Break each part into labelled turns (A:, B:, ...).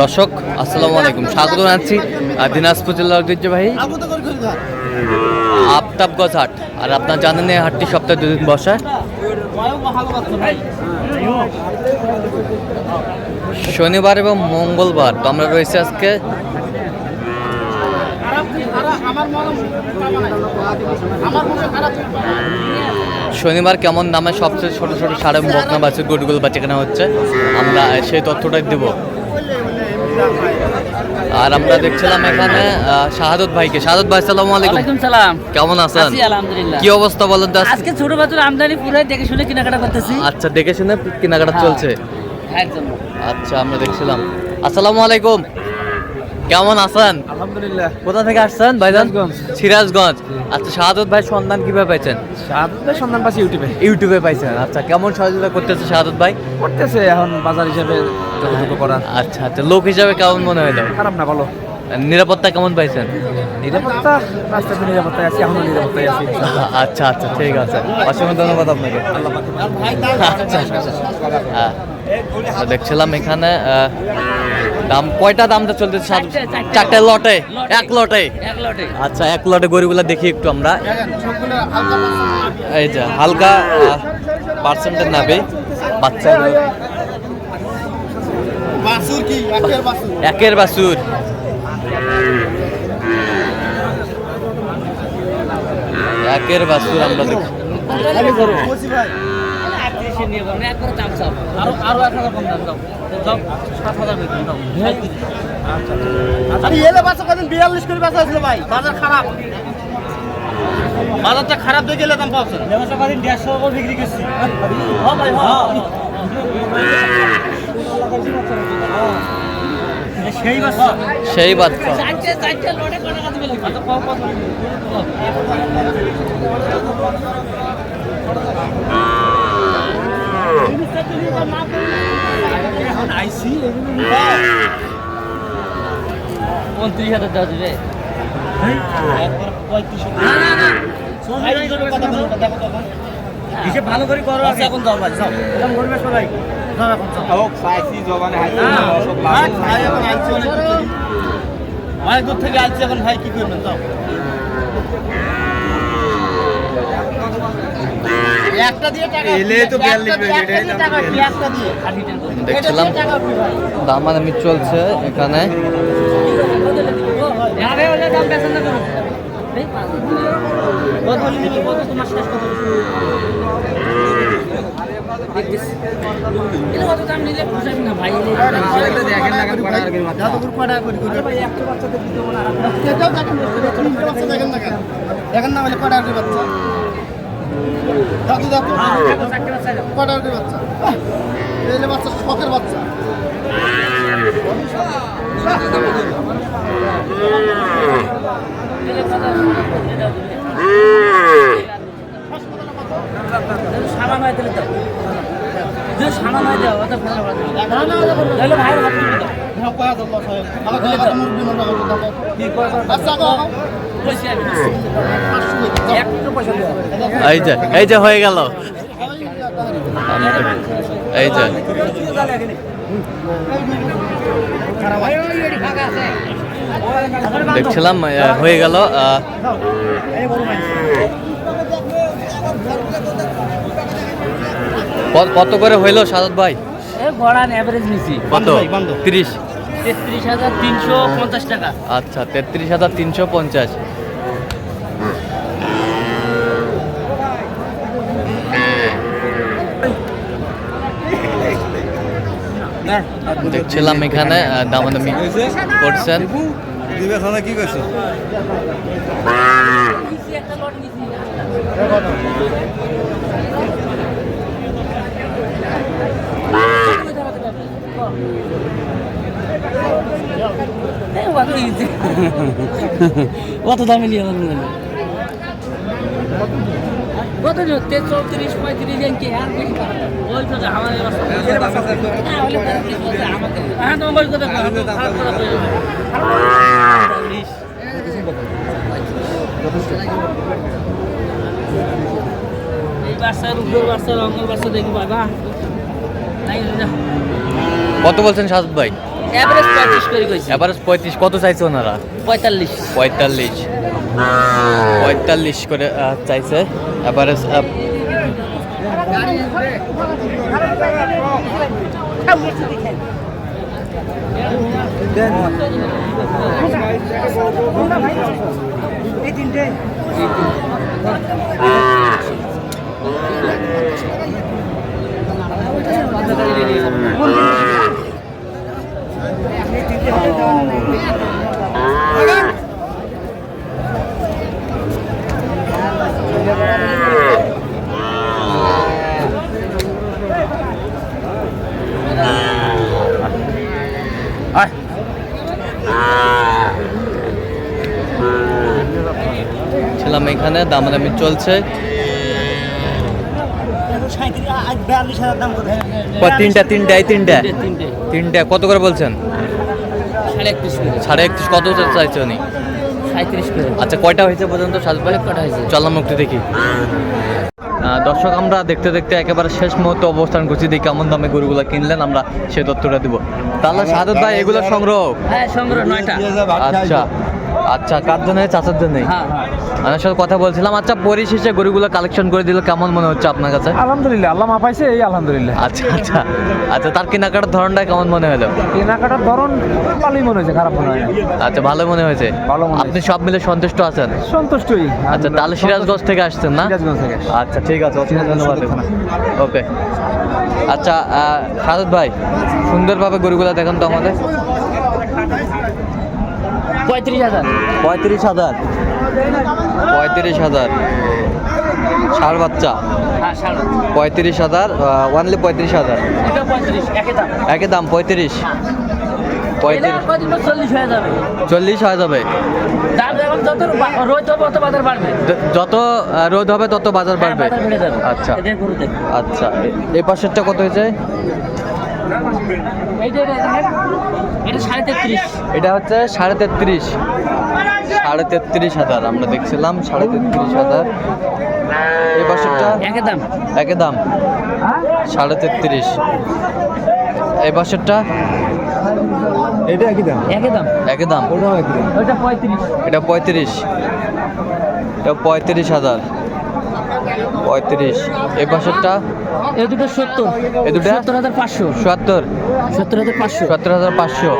A: দর্শক, আসসালামু আলাইকুম। স্বাগত জানাচ্ছি দিনাজপুর জেলার ঐতিহ্যবাহী আফতাবগঞ্জ হাট। আর আপনার জানেন এই হাটটি সপ্তাহে দুদিন বসা। শনিবার এবং মঙ্গলবার তো আমরা রয়েছি আজকে শনিবার কেমন দামে সবচেয়ে ছোট ছোট সাড়ে বকনা বাচ্চা গরুগুলো বাচ্চা কেনা হচ্ছে? আমরা সেই তথ্যটাই দেব। আর আমরা দেখছিলাম এখানে আহ, শাহাদত ভাইকে। শাহাদত ভাই সালাম আলাইকুম।
B: সালাম।
A: কেমন আছেন?
B: আছি আলহামদুলিল্লাহ।
A: কি অবস্থা বলেন তো আজকে?
B: আজকে ছোট বাচ্চার আমদানি পুরাই দেখে শুনে কেনাকাটা করতেছি।
A: আচ্ছা দেখে শুনে কেনাকাটা
B: হ্যাঁ।
A: চলছে। আচ্ছা আমরা দেখছিলাম। আসসালামু আলাইকুম। কেমন আছেন?
C: আলহামদুলিল্লাহ।
A: কোথা থেকে আসছেন ভাইজান?
C: সিরাজগঞ্জ।
A: সিরাজগঞ্জ। আচ্ছা শাহাদত ভাই সন্ধান কীভাবে পাইছেন?
C: শাহাদুতের সন্ধান পাচ্ছি ইউটিউবে।
A: ইউটিউবে পাইছেন। আচ্ছা কেমন সহযোগিতা করতেছে শাহাদত ভাই?
C: করতেছে এখন বাজার হিসেবে যতটুকু করার।
A: আচ্ছা আচ্ছা লোক হিসাবে কেমন মনে হলো
C: খারাপ না ভালো।
A: নিরাপত্তা কেমন পাইছেন?
C: নিরাপত্তা? রাস্তাতে নিরাপত্তায় আছি এখনও নিরাপত্তায় আছি।
A: আচ্ছা আচ্ছা ঠিক আছে। অসংখ্য ধন্যবাদ আপনাকে। আচ্ছা, আচ্ছা। হ্যাঁ। দেখছিলাম এখানে আহ, দাম কয়টা দামটা চলতেছে সাত-
B: চারটে,
A: লটে? এক লটে? আচ্ছা এক লটে গরুগুলা দেখি একটু আমরা। এই যে হালকা পার্সেন্টের নাবে। বাচ্চা
D: বাসুর কি? একের বাসুর
A: একের বাসুর একের বাসুর আমরা দেখি।
B: আটত্রিশে নিয়ে যাব, একবারে দাম চাও। আরও আরও এক হাজার কম দাম দাও দাও সাত হাজার বেতন দাও
D: আমি এলে বাসা কদিন বিয়াল্লিশ করে ছিল ভাই। বাজার খারাপ। বাজারটা খারাপ দেখে এলে দাম পাচ্ছেন বাসা কদিন দেড়শো করে বিক্রি করছি। হ্যাঁ ভাই সেই বাসা
A: সেই বাচ্চা।
B: চারটে চারটে লটে উনত্রিশ হাজার দেওয়া দিবে
D: ভালো করে
B: এখন যাও ভাই যাও
D: এরকম করবে সবাই অনেক দূর থেকে। আইসি এখন ভাই কি করবেন যাও একটা দিয়ে টাকা
C: এলে তো
D: একটা
C: 42
D: দিয়ে-
C: এটাই
D: একটা দিয়ে
C: দাম
D: টাকা
C: দিয়ে।
D: কি একটা দিয়ে
B: আঠিটের করে
A: দেখছিলাম? দামাদামি চলছে এখানে।
B: যাবে হলে দাম বেচেন না হলে
D: কটা দেখেন, বাচ্চা। দাদু দাদু
B: দাও।
D: কটা বাচ্চা এই বাচ্চা শখের বাচ্চা।
B: এলে কত দিলে দাও। যদি সামান হয়। তাহলে দাও যদি সামান হয়। দাও অত ভালো ভালো ভাইয়ের হাত দিবে দাও
D: হ্যাঁ কি কয়া বাচ্চা
A: এই যে এই যে হয়ে গেল। এই যে। দেখছিলাম হয়ে গেল কত করে হইল সাদত ভাই?
B: গড়ান অ্যাভারেজ নিছি।
A: কত? তিরিশ?
B: তেত্রিশ হাজার তিনশো পঞ্চাশ টাকা।
A: আচ্ছা তেত্রিশ হাজার তিনশো পঞ্চাশ। দেখছিলাম এখানে দামাদামি করছেন
C: দিবে খানা কি করছ।
B: কত দামে নিয়ে কত তে চৌত্রিশ পঁয়ত্রিশ ইঞ্চি আর বেশি ওই তো আমার। হ্যাঁ, হ্যাঁ তোমার খারাপ কথা। এই বাচ্চা রূপের বাচ্চা রঙের বাচ্চা দেখি বাবা
A: কত বলছেন সাজদ ভাই
B: এভারেজ পঁয়ত্রিশ করে কইছি
A: এভারেজ পঁয়ত্রিশ কত চাইছে ওনারা
B: পঁয়তাল্লিশ
A: পঁয়তাল্লিশ পঁয়তাল্লিশ করে চাইছে। এভারেজ ছিলাম এখানে দামাদামি চলছে। তিনটা তিনটা এই তিনটা?
B: তিনটে
A: কত করে বলছেন?
B: সাড়ে একত্রিশ
A: কত চাইছে উনি? আচ্ছা কয়টা হয়েছে পর্যন্ত? সাজ
B: কটা হয়েছে?
A: চললাম মুক্তি দেখি। দর্শক আমরা দেখতে দেখতে একেবারে শেষ মুহূর্তে অবস্থান করছি। দেখি কেমন দামে গরুগুলো কিনলেন আমরা সে তথ্যটা দিব। তাহলে সাদত ভাই এগুলো সংগ্রহ?
B: হ্যাঁ সংগ্রহ নয়টা।
A: আচ্ছা। আচ্ছা কার জন্য? চাচার জন্য?
B: হ্যাঁ।
A: আমার সাথে কথা বলছিলাম। আচ্ছা পরিশেষে গরুগুলো কালেকশন করে দিলে কেমন মনে হচ্ছে আপনার কাছে?
C: আলহামদুলিল্লাহ আল্লাহ মা পাইছে এই আলহামদুলিল্লাহ।
A: আচ্ছা আচ্ছা আচ্ছা তার কেনাকাটার ধরনটা কেমন মনে হলো?
C: কেনাকাটার ধরন ভালোই মনে হয়েছে খারাপ মনে হয়
A: আচ্ছা ভালো মনে হয়েছে?
C: ভালো মনে
A: আপনি সব মিলে সন্তুষ্ট আছেন?
C: সন্তুষ্টই।
A: আচ্ছা তাহলে সিরাজগঞ্জ থেকে আসছেন না?
C: সিরাজগঞ্জ থেকে
A: আচ্ছা ঠিক আছে অসংখ্য ধন্যবাদ। ওকে। আচ্ছা সারদ ভাই সুন্দরভাবে গরুগুলো দেখেন তো আমাদের।
B: পঁয়ত্রিশ হাজার।
A: পঁয়ত্রিশ হাজার। পঁয়ত্রিশ হাজার। ষাট বাচ্চা।
B: হ্যাঁ
A: পঁয়ত্রিশ হাজার ওয়ানলি পঁয়ত্রিশ হাজার।
B: একই দাম।
A: পঁয়ত্রিশ।
B: চল্লিশ হয়ে যাবে।
A: চল্লিশ হয়ে যাবে।
B: যত
A: রোদ হবে তত বাজার
B: হ্যাঁ,
A: বাড়বে। আচ্ছা। আচ্ছা। এই পাশেরটা কত হয়েছে?
B: এটা
A: হচ্ছে সাড়ে তেত্রিশ। সাড়ে তেত্রিশ হাজার আমরা দেখছিলাম সাড়ে তেত্রিশ হাজার। এই পাশেরটা
B: একই দাম?
A: একই দাম সাড়ে তেত্রিশ। এই পাশেরটা
C: এটা একই দাম?
B: একই দাম?
A: একই দাম।
C: ওটাও একই দাম।
B: ওইটা পঁয়ত্রিশ।
A: এটা পঁয়ত্রিশ। এটা পঁয়ত্রিশ হাজার। পঁয়ত্রিশ। এই পাশেরটা
B: এই দুটো সত্তর।
A: এই দুটো?
B: সত্তর হাজার পাঁচশো।
A: সত্তর।
B: সত্তর হাজার পাঁচশো।
A: সত্তর হাজার পাঁচশো।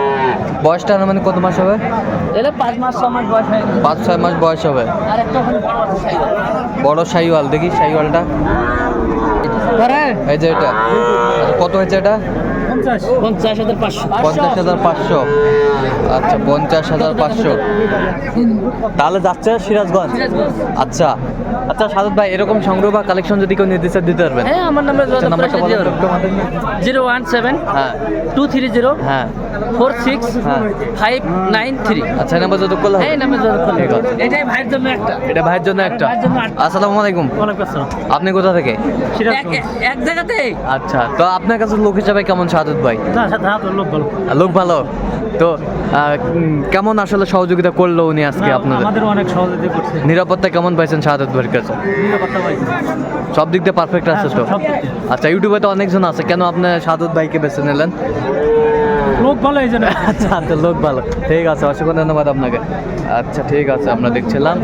A: বয়সটা মানে কত মাস হবে?
B: এলে পাঁচ মাস ছয় মাস বয়স হয়ে
A: পাঁচ ছয় মাস বয়স হবে।
B: আর একটা বড়
A: সাইওয়াল। শাহিওয়াল দেখি শাহিওয়ালটা এই যে এটা। কত হয়েছে এটা?
B: পঞ্চাশ। হাজার পাঁচশো।
A: পঞ্চাশ হাজার পাঁচশো। আচ্ছা পঞ্চাশ হাজার পাঁচশো। তাহলে যাচ্ছে সিরাজগঞ্জ। আচ্ছা। আচ্ছা সাদত ভাই এরকম সংগ্রহ বা কালেকশন যদি কেউ নির্দেশ দিতে পারবেন
B: হ্যাঁ আমার নাম্বার
A: আচ্ছা নাম্বারটা তো
B: জিরো ওয়ান সেভেন
A: হ্যাঁ।
B: টু থ্রি জিরো
A: হ্যাঁ।
B: ফোর সিক্স
A: হ্যাঁ।
B: Five nine three.
A: আচ্ছা নাম্বার যত করলে
B: নাম্বার করলে এটাই ভাইয়ের জন্য একটা।
A: এটা ভাইয়ের জন্য একটা। আসসালামু আলাইকুম। আপনি কোথা থেকে?
B: এক- জায়গাতে
A: আচ্ছা তো আপনার কাছে লোক হিসাবে কেমন সাদত ভাই?
C: লোক ভালো।
A: তো কেমন আসলে সহযোগিতা করল উনি আজকে আপনাদের?
C: আমাদের অনেক সহযোগিতা করছে।
A: নিরাপত্তা কেমন পাইছেন শাহাদত ভাইয়ের কাছে? সব দিক দিয়ে পারফেক্ট আছে তো?
C: হ্যাঁ।
A: আচ্ছা ইউটিউবে তো অনেকজন আছে। কেন আপনি শাহাদত ভাইকে বেছে নিলেন?
C: লোক ভালো এই জন্য।
A: আচ্ছা আচ্ছা লোক ভালো। ঠিক আছে অসংখ্য ধন্যবাদ আপনাকে। আচ্ছা ঠিক আছে আমরা দেখছিলাম।